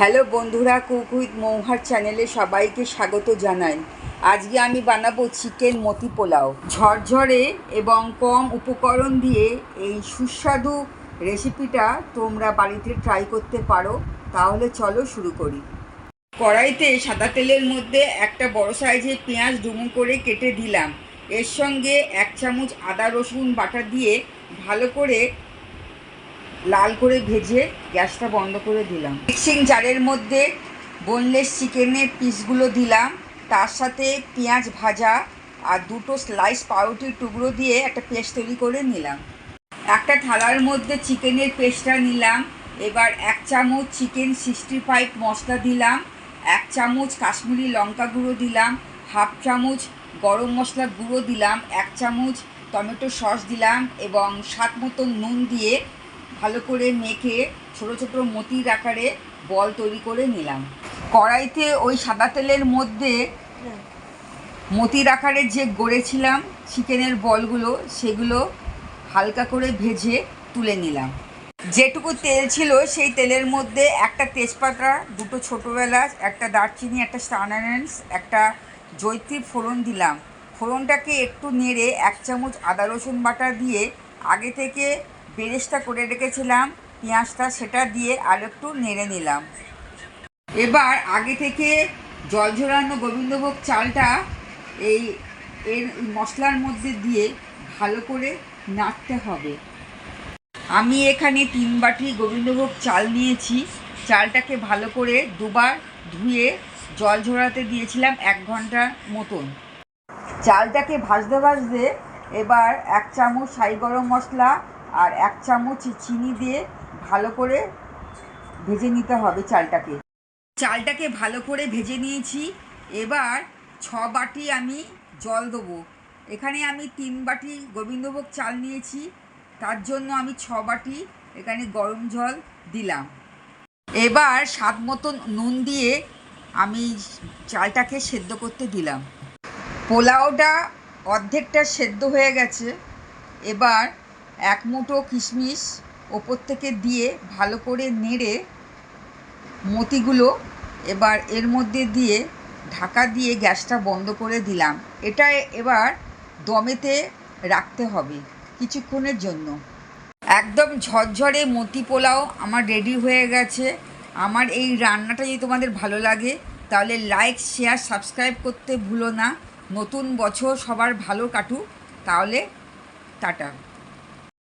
Hello বন্ধুরা, cook with মৌহার চ্যানেলে সবাইকে স্বাগত জানাই। আজকে আমি বানাবো চিকেন মতি পোলাও। ঝরঝরে এবং কম উপকরণ দিয়ে এই সুস্বাদু রেসিপিটা তোমরা বাড়িতে ট্রাই করতে পারো। তাহলে চলো শুরু করি। কড়াইতে সাদা তেলের মধ্যে একটা বড় সাইজের পেঁয়াজ ডুমো করে কেটে দিলাম। এর সঙ্গে এক চামচ আদা রসুন বাটা দিয়ে ভালো করে লাল করে ভেজে গ্যাসটা বন্ধ করে দিলাম। মিক্সিং জারের মধ্যে বোনলেস চিকেনের পিসগুলো দিলাম। তার সাথে পেঁয়াজ ভাজা আর দুটো স্লাইস পাউরুটির টুকরো দিয়ে একটা পেস্ট তৈরি করে নিলাম। একটা থালার মধ্যে চিকেনের পেস্টটা নিলাম। এবার এক চামচ চিকেন সিক্সটি ফাইভ মশলা দিলাম। এক চামচ কাশ্মীরি লঙ্কা গুঁড়ো দিলাম। হাফ চামচ গরম মশলা গুঁড়ো দিলাম। এক চামচ টমেটো সস দিলাম এবং স্বাদ মতো নুন দিয়ে ভালো করে মেখে ছোট ছোট মতির আকারে বল তৈরি করে নিলাম। কড়াইতে ওই সাদা তেলের মধ্যে মতির আকারে যে গড়েছিলাম চিকেনের বলগুলো সেগুলো হালকা করে ভেজে তুলে নিলাম। যেটুকু তেল ছিল সেই তেলের মধ্যে একটা তেজপাতা দুটো ছোটো এলাচ একটা দারচিনি একটা স্টানারেন্স একটা জৈত্রী ফোড়ন দিলাম। ফোড়নটাকে একটু নেড়ে এক চামচ আদা রসুন বাটা দিয়ে আগে থেকে বেরেস্তা করে রেখেছিলাম, পেঁয়াজটা সেটা দিয়ে আর একটু নেড়ে নিলাম। এবার আগে থেকে জল ঝরানো গোবিন্দভোগ চালটা এই এর মশলার মধ্যে দিয়ে ভালো করে নাড়তে হবে। আমি এখানে তিন বাটি গোবিন্দভোগ চাল নিয়েছি। চালটাকে ভালো করে দুবার ধুয়ে জল ঝরাতে দিয়েছিলাম এক ঘণ্টার মতন। চালটাকে ভাজতে ভাজতে এবার এক চামচ সাই গরম মশলা আর এক চামচ চিনি দিয়ে ভালো করে ভেজে নিতে হবে চালটাকে। চালটাকে ভালো করে ভেজে নিয়েছি। এবার ছ বাটি আমি জল দেবো। এখানে আমি তিন বাটি গোবিন্দভোগ চাল নিয়েছি। তার জন্য আমি ছ বাটি এখানে গরম জল দিলাম। এবার স্বাদ মতন নুন দিয়ে আমি চালটাকে সেদ্ধ করতে দিলাম। পোলাওটা অর্ধেকটা সেদ্ধ হয়ে গেছে। এবার এক মুঠো কিশমিশ ওপর থেকে দিয়ে ভালো করে নেড়ে মতিগুলো এবার এর মধ্যে দিয়ে ঢাকা দিয়ে গ্যাসটা বন্ধ করে দিলাম। এটা এবার দমেতে রাখতে হবে কিছুক্ষণের জন্য। একদম ঝরঝরে মতি পোলাও আমার রেডি হয়ে গেছে। আমার এই রান্নাটা যদি তোমাদের ভালো লাগে, তাহলে লাইক শেয়ার সাবস্ক্রাইব করতে ভুলো না। নতুন বছর সবার ভালো কাটুক। তাহলে টাটা।